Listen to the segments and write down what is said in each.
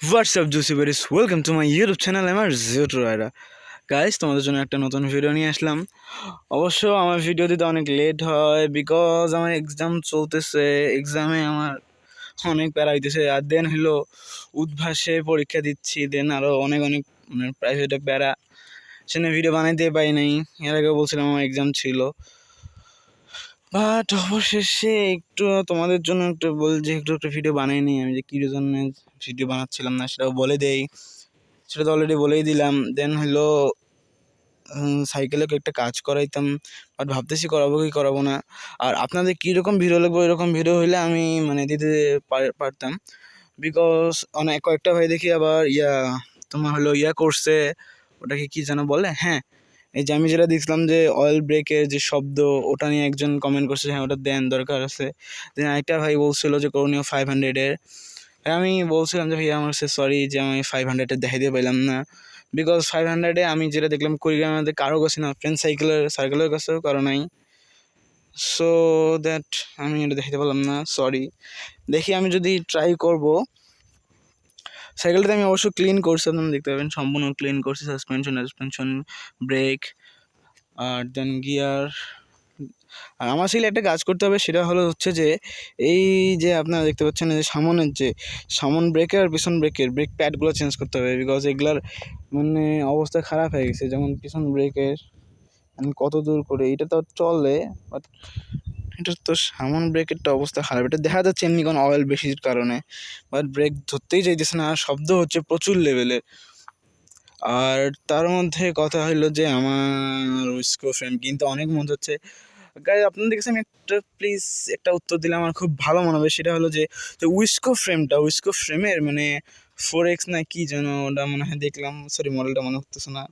What's up juicy berries welcome to my YouTube channel আমার জিওট রায়রা guys তোমাদের জন্য একটা নতুন ভিডিও নিয়ে আসলাম। অবশ্য আমার ভিডিও দিতে অনেক লেট হয় বিকজ আমার এক্সাম চলতেছে। এক্সামে আমার অনেক প্যারা হইতেছে। আর দেন হলো উদ্ভাসে পরীক্ষা দিচ্ছি। দেন আরও অনেক অনেক মানে প্রাইভেটে প্যারা। সেখানে ভিডিও বানাইতে পারি নাই। এর আগে বলছিলাম আমার এক্সাম ছিল। বাট অবশেষে একটু তোমাদের জন্য একটু বল যে একটু একটা ভিডিও বানিয়ে নিই আমি যে কী জন্য ভিডিও বানাচ্ছিলাম না সেটাও বলে দেই। সেটা তো অলরেডি বলেই দিলাম। দেন হলো সাইকেলে একটা কাজ করাইতাম বাট ভাবতেছি করাবো কি করাবো না। আর আপনাদের কীরকম ভিডিও লাগবে এরকম ভিডিও হইলে আমি মানে দিতে পারতাম। বিকজ অনেক কয়েকটা ভাই দেখি আবার ইয়া, তোমার হলো ইয়া করছে, ওটাকে কি যেন বলে? হ্যাঁ এই যে আমি যেটা দেখছিলাম যে অয়েল ব্রেকের যে শব্দ, ওটা নিয়ে একজন কমেন্ট করছে হ্যাঁ ওটা দেন, দরকার আছে। দেন আরেকটা ভাই বলছিল যে, করণীয় ফাইভ হান্ড্রেডের আমি বলছিলাম যে, ভাইয়া, আমার সরি যে, আমি ফাইভ হান্ড্রেডে দেখাইতে পারলাম না। বিকজ ফাইভ হান্ড্রেডে আমি যেটা দেখলাম, কুড়িগ্রামের কারও কাছে না ফ্রেন্ড সাইকেলের সাইকেলের কাছেও কারও নাই। সো দ্যাট আমি এটা দেখাতে পারলাম না সরি দেখি আমি যদি ট্রাই করব সাইকেলটা আমি অবশ্য ক্লিন করছি, আপনারা দেখতে পাবেন, সম্পূর্ণ ক্লিন করছি সাসপেনশন সাসপেনশন ব্রেক আর দেন গিয়ার আর আমার আসলে একটা কাজ করতে হবে, সেটা হলো হচ্ছে যে, এই যে আপনারা দেখতে পাচ্ছেন যে সামনের যে, সামন ব্রেকের আর পিছন ব্রেকের ব্রেক প্যাডগুলো চেঞ্জ করতে হবে বিকজ এগুলার মানে অবস্থা খারাপ হয়ে গেছে, যেমন পিছন ব্রেকের কত দূর করে, এটা তো চলে বাট এটা তো সামন ব্রেকেরটা অবস্থা খারাপ। এটা দেখা যাচ্ছে এমনি কোনো অয়েল বেশির কারণে। বাট ব্রেক ধরতেই চাইতেছে না, আর শব্দ হচ্ছে প্রচুর লেভেলের আর তার মধ্যে কথা হলো যে আমার উইস্কো ফ্রেম কিনতে অনেক মন হচ্ছে গাই আপনাদের কাছে আমি একটা প্লিজ একটা উত্তর দিলে আমার খুব ভালো মনে হবে। সেটা হলো যে উইস্কো ফ্রেমটা উইস্কো ফ্রেমের মানে ফোর এক্স না কি যেন ওটা মনে হয় দেখলাম। সরি মডেলটা মনে হতেছে না।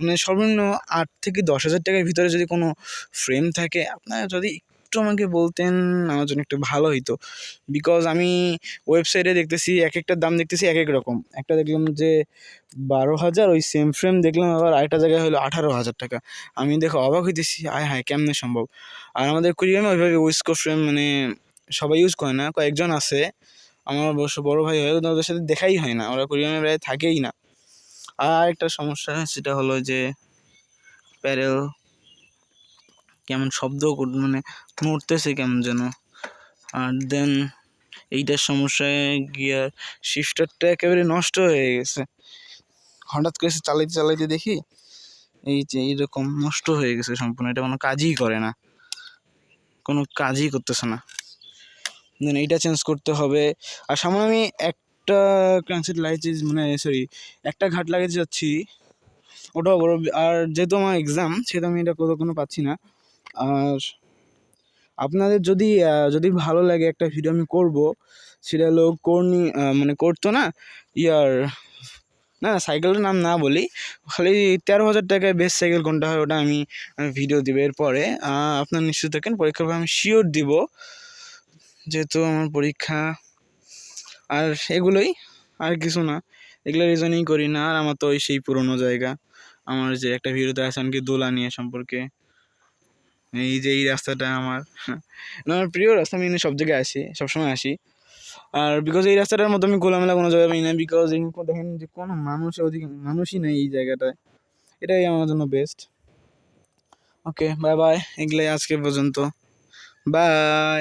মানে সর্বনিম্ন আট থেকে দশ হাজার টাকার ভিতরে যদি কোনো ফ্রেম থাকে, আপনারা যদি একটু আমাকে বলতেন, আমার জন্য একটু ভালো হইতো। বিকজ আমি ওয়েবসাইটে দেখতেছি এক একটার দাম দেখতেছি এক এক রকম। একটা দেখলাম যে বারো হাজার, ওই সেম ফ্রেম দেখলাম, আবার আরেকটা জায়গায় হলো আঠারো হাজার টাকা। আমি দেখো অবাক হইতেছি, আয় হায়, কেমনে সম্ভব? আর আমাদের কুড়িগ্রামে ওইভাবে উইস্কো ফ্রেম মানে সবাই ইউজ করে না, কয়েকজন আছে। আমার অবশ্য বড়ো ভাই হয়, ওদের সাথে দেখাই হয় না, ওরা কুড়িগ্রামে প্রায় থাকেই না। আর একটা সমস্যা সেটা হলো যে প্যারেল কেমন শব্দ মানে নড়তেছে কেমন যেন। আর দেন এইটার সমস্যায় গিয়ার শিফটারটা একেবারে নষ্ট হয়ে গেছে। হঠাৎ করে চালাইতে চালাইতে দেখি এই যে এইরকম নষ্ট হয়ে গেছে সম্পূর্ণ। এটা কোনো কাজই করে না। কোনো কাজই করতেছে না। দেন এইটা চেঞ্জ করতে হবে। আর সামনে আমি একটা ক্রান্সিট লাগাইছি মানে সরি একটা ঘাট লাগাইতে যাচ্ছি। ওটাও বড় আর যেহেতু আমার এক্সাম সেহেতু আমি এটা কোথাও কোনো পাচ্ছি না। আপনাদের যদি যদি ভালো লাগে একটা ভিডিও আমি করব, সেটা হলো কর্নি মানে করতো না, ইয়ার, না সাইকেলটার নাম না বলি, খালি তেরো হাজার টাকায় বেস্ট সাইকেল কোনটা হয় ওটা আমি ভিডিও দিব এরপরে। আপনার নিশ্চিত থাকেন পরীক্ষার পর আমি শিওর দিব, যেহেতু আমার পরীক্ষা, আর এগুলোই, আর কিছু না, এগুলো রিজনই করি না, আর আমার তো ওই সেই পুরোনো জায়গা, আমার যে একটা ভিডিওতে আছে কি দোলা নিয়ে সম্পর্কে। এই যে এই রাস্তাটা আমার। আমার প্রিয় রাস্তা, আমি সব জায়গায় আসি, সবসময় আসি। আর বিকজ এই রাস্তাটার মধ্যে আমি খোলামেলা কোনো জায়গায় পাই না বিকজ দেখেন যে কোনো মানুষ, অধিক মানুষই নেই এই জায়গাটায়। এটাই আমার জন্য বেস্ট ওকে বাই বাই এগুলাই আজকে পর্যন্ত। বাই